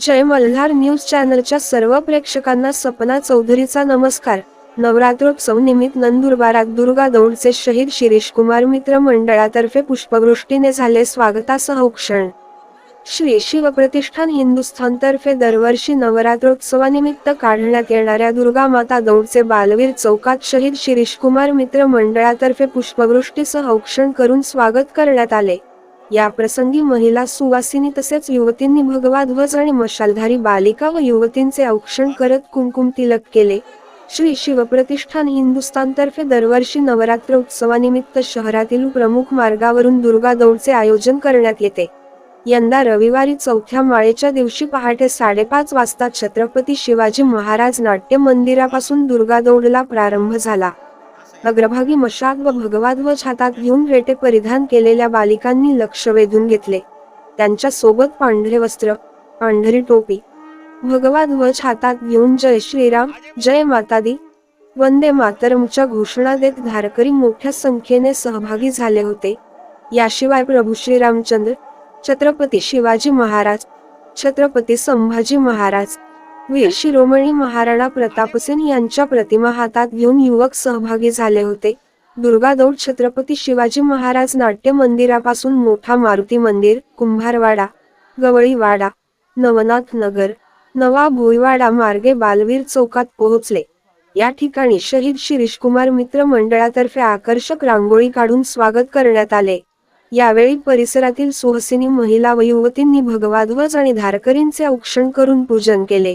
जय Malhar news चॅनलच्या सर्व प्रेक्षकांना सपना चौधरीचा नमस्कार. नवरात्रोत्सव निमित्त नंदुरबारात दुर्गा दौडचे शहीद शिरीष कुमार मित्र मंडळातर्फे पुष्पवृष्टीने झाले स्वागतासह उक्षण. श्री शिवप्रतिष्ठान हिंदुस्थानतर्फे दरवर्षी नवरात्रोत्सवानिमित्त काढण्यात येणाऱ्या दुर्गा माता दौडचे बालवीर चौकात शहीद शिरीष कुमार मित्र मंडळातर्फे पुष्पवृष्टीसह औक्षण करून स्वागत करण्यात आले. या प्रसंगी महिला सुवासिनी तसेच युवतींनी भगवा ध्वज आणि मशालधारी बालिका व युवतींचे औक्षण करत कुमकुम तिलक केले. श्री शिवप्रतिष्ठान हिंदुस्थानतर्फे दरवर्षी नवरात्र उत्सवानिमित्त शहरातील प्रमुख मार्गावरून दुर्गा दौडचे आयोजन करण्यात येते. यंदा रविवारी चौथ्या माळेच्या दिवशी पहाटे साडेपाच वाजता छत्रपती शिवाजी महाराज नाट्य मंदिरापासून दुर्गा दौडला प्रारंभ झाला. अग्रभागी मशाल व भगवाध्वज हातात घेऊन रेटे परिधान केलेल्या बालिकांनी लक्ष वेधून घेतले. त्यांच्यासोबत पांढरे वस्त्र पांढरी टोपी भगवाध्वज हातात घेऊन जय श्रीराम जय माता दी वंदे मातरमच्या घोषणा देत धारकरी मोठ्या संख्येने सहभागी झाले होते. याशिवाय प्रभू श्रीरामचंद्र छत्रपती शिवाजी महाराज छत्रपती संभाजी महाराज वीर शिरोमणी महाराणा प्रतापसिंह यांच्या प्रतिमा हातात घेऊन युवक सहभागी झाले होते. दुर्गादौड छत्रपती शिवाजी महाराज नाट्य मंदिरापासून मोठा मारुती मंदिर कुंभारवाडा गवळीवाडा नवनाथ नगर नवा भोईवाडा मार्गे बालवीर चौकात पोहोचले. या ठिकाणी शहीद शिरीष कुमार मित्र मंडळातर्फे आकर्षक रांगोळी काढून स्वागत करण्यात आले. यावेळी परिसरातील सुहसिनी महिला व युवतींनी भगवाध्वज आणि धारकरींचे औक्षण करून पूजन केले.